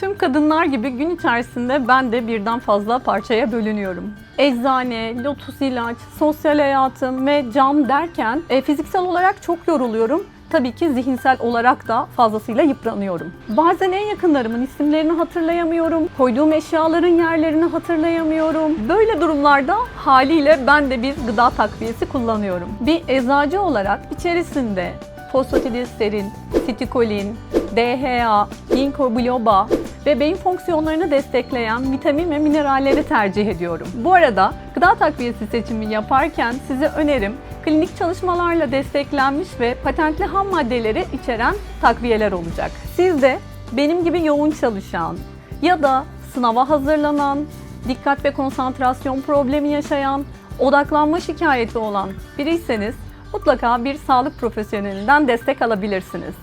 Tüm kadınlar gibi gün içerisinde ben de birden fazla parçaya bölünüyorum. Eczane, lotus ilaç, sosyal hayatım ve cam derken e, fiziksel olarak çok yoruluyorum. Tabii ki zihinsel olarak da fazlasıyla yıpranıyorum. Bazen en yakınlarımın isimlerini hatırlayamıyorum. Koyduğum eşyaların yerlerini hatırlayamıyorum. Böyle durumlarda haliyle ben de bir gıda takviyesi kullanıyorum. Bir eczacı olarak içerisinde fosfatidilserin, sitikolin, DHA, ginkgo biloba ve beyin fonksiyonlarını destekleyen vitamin ve mineralleri tercih ediyorum. Bu arada gıda takviyesi seçimi yaparken size önerim klinik çalışmalarla desteklenmiş ve patentli ham maddeleri içeren takviyeler olacak. Siz de benim gibi yoğun çalışan ya da sınava hazırlanan, dikkat ve konsantrasyon problemi yaşayan, odaklanma şikayeti olan biriyseniz mutlaka bir sağlık profesyonelinden destek alabilirsiniz.